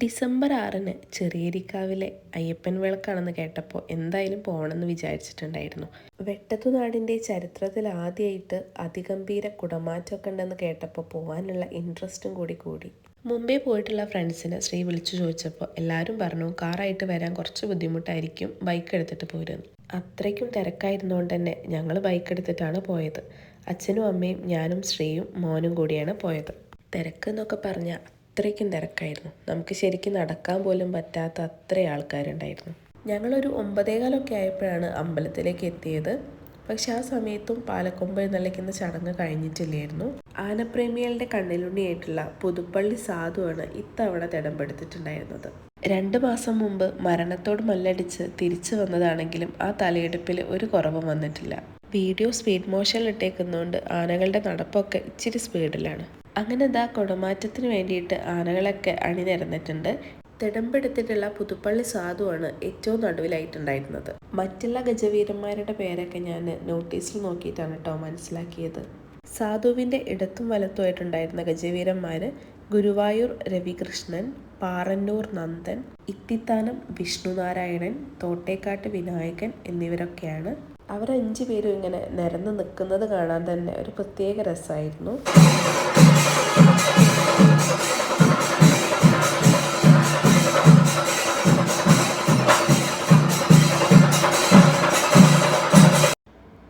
December ആറിന് ചെറിയരിക്കാവിലെ അയ്യപ്പൻ വിളക്കാണെന്ന് കേട്ടപ്പോൾ എന്തായാലും പോകണമെന്ന് വിചാരിച്ചിട്ടുണ്ടായിരുന്നു. വെട്ടത്തുനാടിന്റെ ചരിത്രത്തിൽ ആദ്യമായിട്ട് അതിഗംഭീര കുടമാറ്റമൊക്കെ ഉണ്ടെന്ന് കേട്ടപ്പോൾ പോകാനുള്ള ഇൻട്രസ്റ്റും കൂടി കൂടി. മുമ്പേ പോയിട്ടുള്ള ഫ്രണ്ട്സിനെ ശ്രീ വിളിച്ചു ചോദിച്ചപ്പോൾ എല്ലാവരും പറഞ്ഞു കാറായിട്ട് വരാൻ കുറച്ച് ബുദ്ധിമുട്ടായിരിക്കും ബൈക്ക് എടുത്തിട്ട് പോരുന്നു. അത്രയ്ക്കും തിരക്കായിരുന്നുകൊണ്ട് തന്നെ ഞങ്ങൾ ബൈക്ക് എടുത്തിട്ടാണ് പോയത്. അച്ഛനും അമ്മയും ഞാനും ശ്രീയും മോനും കൂടിയാണ് പോയത്. തിരക്ക് എന്നൊക്കെ പറഞ്ഞാൽ അത്രയ്ക്കും തിരക്കായിരുന്നു. നമുക്ക് ശരിക്കും നടക്കാൻ പോലും പറ്റാത്ത അത്ര ആൾക്കാരുണ്ടായിരുന്നു. ഞങ്ങളൊരു ഒമ്പതേകാലൊക്കെ ആയപ്പോഴാണ് അമ്പലത്തിലേക്ക് എത്തിയത്. പക്ഷെ ആ സമയത്തും പാലക്കൊമ്പ് എഴുന്നള്ളിക്കുന്ന ചടങ്ങ് കഴിഞ്ഞിട്ടില്ലായിരുന്നു. ആനപ്രേമികളുടെ കണ്ണിലുണ്ണിയായിട്ടുള്ള പുതുപ്പള്ളി സാധുവാണ് ഇത്തവണ തിടമ്പെടുത്തിട്ടുണ്ടായിരുന്നത്. രണ്ട് മാസം മുമ്പ് മരണത്തോട് മല്ലടിച്ച് തിരിച്ചു വന്നതാണെങ്കിലും ആ തലയെടുപ്പിൽ ഒരു കുറവും വന്നിട്ടില്ല. വീഡിയോ സ്പീഡ് മോഷനിലിട്ടേക്കുന്നതുകൊണ്ട് ആനകളുടെ നടപ്പൊക്കെ ഇച്ചിരി സ്പീഡിലാണ്. അങ്ങനെ ഇതാ കുടമാറ്റത്തിന് വേണ്ടിയിട്ട് ആനകളൊക്കെ അണിനിരന്നിട്ടുണ്ട്. തിടമ്പെടുത്തിട്ടുള്ള പുതുപ്പള്ളി സാധുവാണ് ഏറ്റവും നടുവിലായിട്ടുണ്ടായിരുന്നത്. മറ്റുള്ള ഗജവീരന്മാരുടെ പേരൊക്കെ ഞാൻ നോട്ടീസിൽ നോക്കിയിട്ടാണ് കേട്ടോ മനസ്സിലാക്കിയത്. സാധുവിന്റെ ഇടത്തും വലത്തുമായിട്ടുണ്ടായിരുന്ന ഗജവീരന്മാർ ഗുരുവായൂർ രവികൃഷ്ണൻ പാറന്നൂർ നന്ദൻ ഇത്തിത്താനം വിഷ്ണുനാരായണൻ തോട്ടേക്കാട്ട് വിനായകൻ എന്നിവരൊക്കെയാണ് അവർ അഞ്ചു പേരും ഇങ്ങനെ നിരന്ന് നിൽക്കുന്നത് കാണാൻ തന്നെ ഒരു പ്രത്യേക രസമായിരുന്നു.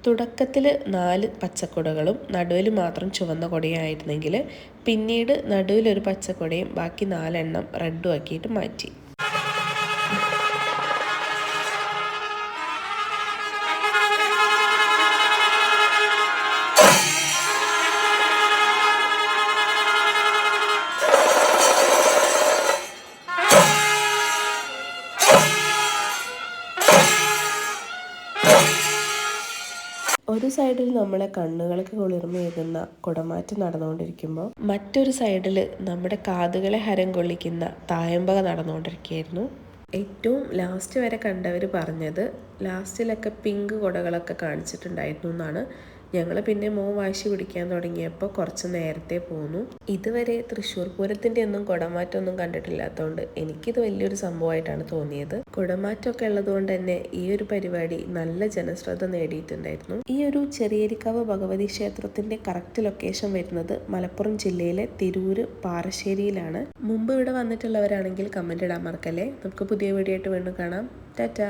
തുടക്കത്തിൽ നാല് പച്ചക്കൊടകളും നടുവിൽ മാത്രം ചുവന്ന കൊടയായിരുന്നെങ്കിൽ പിന്നീട് നടുവിലൊരു പച്ചക്കൊടയും ബാക്കി നാലെണ്ണം റെഡും ആക്കിയിട്ട് മാറ്റി. ഒരു സൈഡിൽ നമ്മളെ കണ്ണുകൾക്ക് കുളിർമയേകുന്ന കുടമാറ്റം നടന്നുകൊണ്ടിരിക്കുമ്പോൾ മറ്റൊരു സൈഡിൽ നമ്മുടെ കാതുകളെ ഹരം കൊള്ളിക്കുന്ന തായമ്പക നടന്നുകൊണ്ടിരിക്കുകയായിരുന്നു. ഏറ്റവും ലാസ്റ്റ് വരെ കണ്ടവർ പറഞ്ഞത് ലാസ്റ്റിലൊക്കെ പിങ്ക് കുടകളൊക്കെ കാണിച്ചിട്ടുണ്ടായിരുന്നു എന്നാണ്. ഞങ്ങൾ പിന്നെ മോ വാശി പിടിക്കാൻ തുടങ്ങിയപ്പോൾ കുറച്ച് നേരത്തെ പോന്നു. ഇതുവരെ തൃശ്ശൂർ പൂരത്തിന്റെ ഒന്നും കുടമാറ്റമൊന്നും കണ്ടിട്ടില്ലാത്തതുകൊണ്ട് എനിക്കിത് വലിയൊരു സംഭവമായിട്ടാണ് തോന്നിയത്. കുടമാറ്റമൊക്കെ ഉള്ളതുകൊണ്ട് തന്നെ ഈ ഒരു പരിപാടി നല്ല ജനശ്രദ്ധ നേടിയിട്ടുണ്ടായിരുന്നു. ഈ ഒരു ചെറിയരിക്കാവ് ഭഗവതി ക്ഷേത്രത്തിന്റെ കറക്റ്റ് ലൊക്കേഷൻ വരുന്നത് മലപ്പുറം ജില്ലയിലെ തിരൂര് പാറശ്ശേരിയിലാണ്. മുമ്പ് ഇവിടെ വന്നിട്ടുള്ളവരാണെങ്കിൽ കമന്റ് ഇടാൻ മറക്കല്ലേ. നമുക്ക് പുതിയ വീഡിയോ ആയിട്ട് വീണ്ടും കാണാം. ടാറ്റാ.